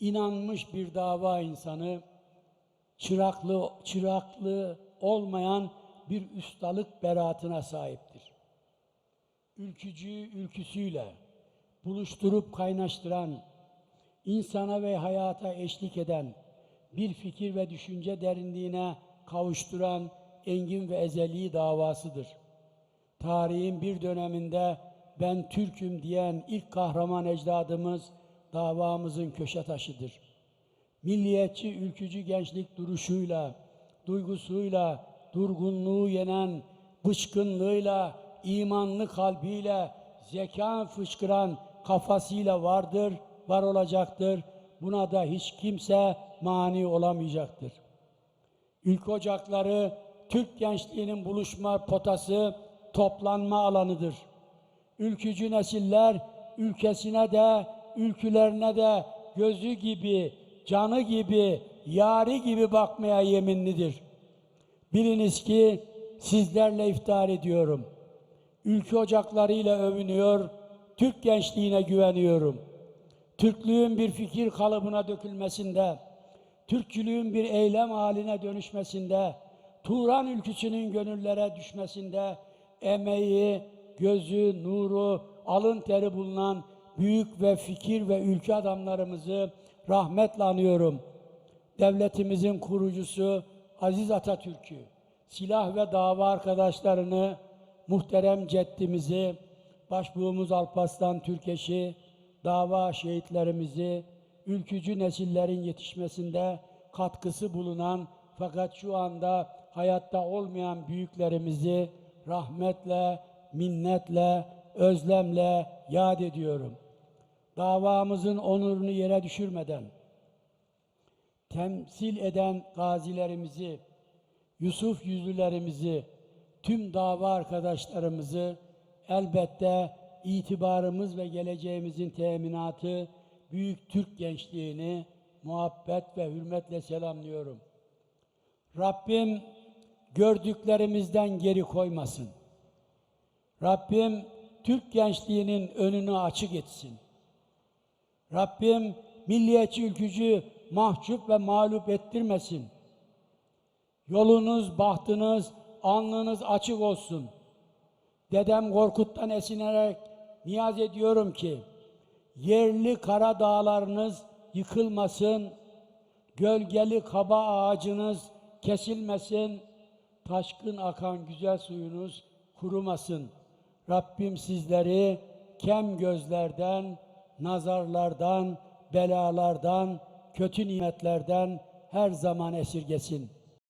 inanmış bir dava insanı, çıraklı, çıraklı olmayan bir ustalık beraatına sahiptir. Ülkücüyü ülküsüyle buluşturup kaynaştıran, insana ve hayata eşlik eden, bir fikir ve düşünce derinliğine kavuşturan engin ve ezeli davasıdır. Tarihin bir döneminde ben Türk'üm diyen ilk kahraman ecdadımız davamızın köşe taşıdır. Milliyetçi ülkücü gençlik duruşuyla, duygusuyla, durgunluğu yenen, bıçkınlığıyla, imanlı kalbiyle, zeka fışkıran kafasıyla vardır, var olacaktır. Buna da hiç kimse mani olamayacaktır. Ülke ocakları Türk gençliğinin buluşma potası, toplanma alanıdır. Ülkücü nesiller ülkesine de, ülkülerine de gözü gibi, canı gibi, yari gibi bakmaya yeminlidir. Biliniz ki sizlerle iftar ediyorum. Ülke ocaklarıyla övünüyor, Türk gençliğine güveniyorum. Türklüğün bir fikir kalıbına dökülmesinde, Türkçülüğün bir eylem haline dönüşmesinde, Turan ülküsünün gönüllere düşmesinde emeği, gözü, nuru, alın teri bulunan büyük ve fikir ve ülke adamlarımızı rahmetle anıyorum. Devletimizin kurucusu Aziz Atatürk'ü, silah ve dava arkadaşlarını, muhterem ceddimizi, başbuğumuz Alparslan Türkeş'i, dava şehitlerimizi, ülkücü nesillerin yetişmesinde katkısı bulunan fakat şu anda hayatta olmayan büyüklerimizi rahmetle, minnetle, özlemle yad ediyorum. Davamızın onurunu yere düşürmeden, temsil eden gazilerimizi, Yusuf yüzlülerimizi, tüm dava arkadaşlarımızı elbette itibarımız ve geleceğimizin teminatı büyük Türk gençliğini muhabbet ve hürmetle selamlıyorum. Rabbim gördüklerimizden geri koymasın. Rabbim Türk gençliğinin önünü açık etsin. Rabbim milliyetçi ülkücü mahcup ve mağlup ettirmesin. Yolunuz, bahtınız, alnınız açık olsun. Dedem Korkut'tan esinerek niyaz ediyorum ki yerli kara dağlarınız yıkılmasın, gölgeli kaba ağacınız kesilmesin, taşkın akan güzel suyunuz kurumasın. Rabbim sizleri kem gözlerden, nazarlardan, belalardan, kötü nimetlerden her zaman esirgesin.